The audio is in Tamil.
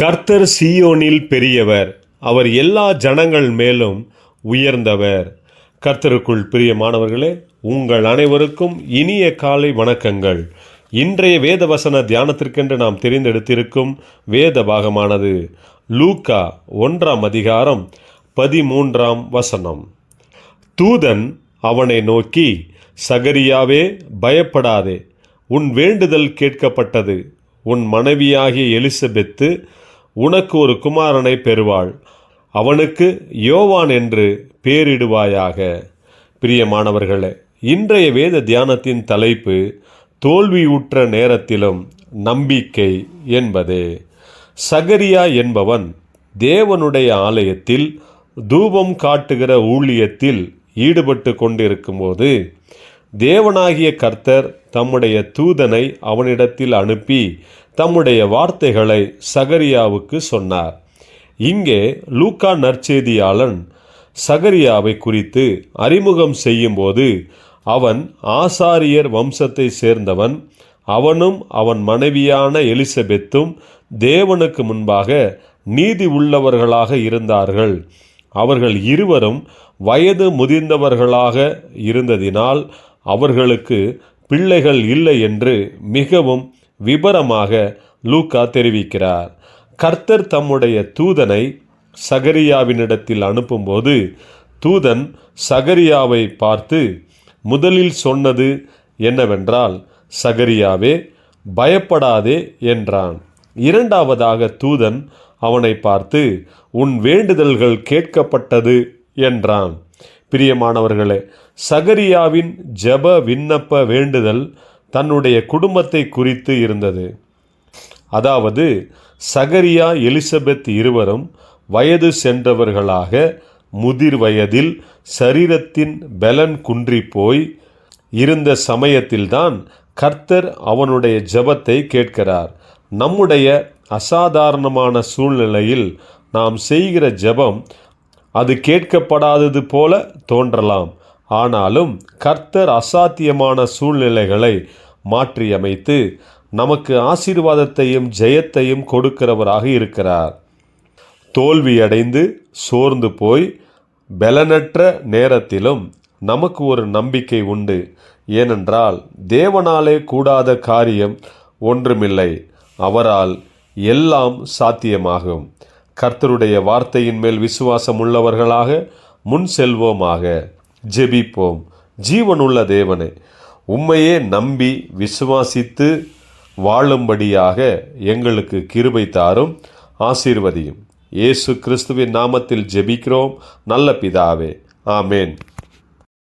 கர்த்தர் சியோனில் பெரியவர். அவர் எல்லா ஜனங்கள் மேலும் உயர்ந்தவர். கர்த்தருக்குள் பிரியமானவர்களே உங்கள் அனைவருக்கும் இனிய காலை வணக்கங்கள். இன்றைய வேத வசன தியானத்திற்கென்று நாம் தெரிந்தெடுத்திருக்கும் வேத பாகமானது லூக்கா ஒன்றாம் அதிகாரம் பதிமூன்றாம் வசனம். தூதன் அவனை நோக்கி சகரியாவே பயப்படாதே. உன் வேண்டுதல் கேட்கப்பட்டது. உன் மனைவியாகிய எலிசபெத்து உனக்கு ஒரு குமாரனை பெறுவாள். அவனுக்கு யோவான் என்று பேரிடுவாயாக. பிரியமானவர்களே இன்றைய வேத தியானத்தின் தலைப்பு தோல்வியுற்ற நேரத்திலும் நம்பிக்கை என்பதே. சகரியா என்பவன் தேவனுடைய ஆலயத்தில் தூபம் காட்டுகிற ஊழியத்தில் ஈடுபட்டு கொண்டிருக்கும்போது தேவனாகிய கர்த்தர் தம்முடைய தூதனை அவனிடத்தில் அனுப்பி தம்முடைய வார்த்தைகளை சகரியாவுக்கு சொன்னார். இங்கே லூக்கா நற்செய்தியாளன் சகரியாவை குறித்து அறிமுகம் செய்யும்போது அவன் ஆசாரியர் வம்சத்தை சேர்ந்தவன் அவனும் அவன் மனைவியான எலிசபெத்தும் தேவனுக்கு முன்பாக நீதி உள்ளவர்களாக இருந்தார்கள். அவர்கள் இருவரும் வயது முதிர்ந்தவர்களாக இருந்ததினால் அவர்களுக்கு பிள்ளைகள் இல்லை என்று மிகவும் விபரமாக லூக்கா தெரிவிக்கிறார். கர்த்தர் தம்முடைய தூதனை சகரியாவினிடத்தில் அனுப்பும்போது தூதன் சகரியாவை பார்த்து முதலில் சொன்னது என்னவென்றால் சகரியாவே பயப்படாதே என்றான். இரண்டாவதாக தூதன் அவனை பார்த்து உன் வேண்டுதல்கள் கேட்கப்பட்டது என்றான். பிரியமானவர்களே சகரியாவின் ஜெப விண்ணப்ப வேண்டுதல் தன்னுடைய குடும்பத்தை குறித்து இருந்தது. அதாவது சகரியா எலிசபெத் இருவரும் வயது சென்றவர்களாக முதிர் வயதில் சரீரத்தின் பலன் குன்றி போய் இருந்த சமயத்தில்தான் கர்த்தர் அவனுடைய ஜெபத்தை கேட்கிறார். நம்முடைய அசாதாரணமான சூழ்நிலையில் நாம் செய்கிற ஜெபம் அது கேட்கப்படாதது போல தோன்றலாம். ஆனாலும் கர்த்தர் அசாத்தியமான சூழ்நிலைகளை மாற்றியமைத்து நமக்கு ஆசீர்வாதத்தையும் ஜெயத்தையும் கொடுக்கிறவராக இருக்கிறார். தோல்வியடைந்து சோர்ந்து போய் பலனற்ற நேரத்திலும் நமக்கு ஒரு நம்பிக்கை உண்டு. ஏனென்றால் தேவனாலே கூடாத காரியம் ஒன்றுமில்லை. அவரால் எல்லாம் சாத்தியமாகும். கர்த்தருடைய வார்த்தையின் மேல் விசுவாசம் உள்ளவர்களாக முன் செல்வோமாக. ஜெபிப்போம். ஜீவனுள்ள தேவனே உம்மையே நம்பி விசுவாசித்து வாழும்படியாக எங்களுக்கு கிருபை தாரும் ஆசீர்வதியும். இயேசு கிறிஸ்துவின் நாமத்தில் ஜெபிக்கிறோம். நல்ல பிதாவே. ஆமேன்.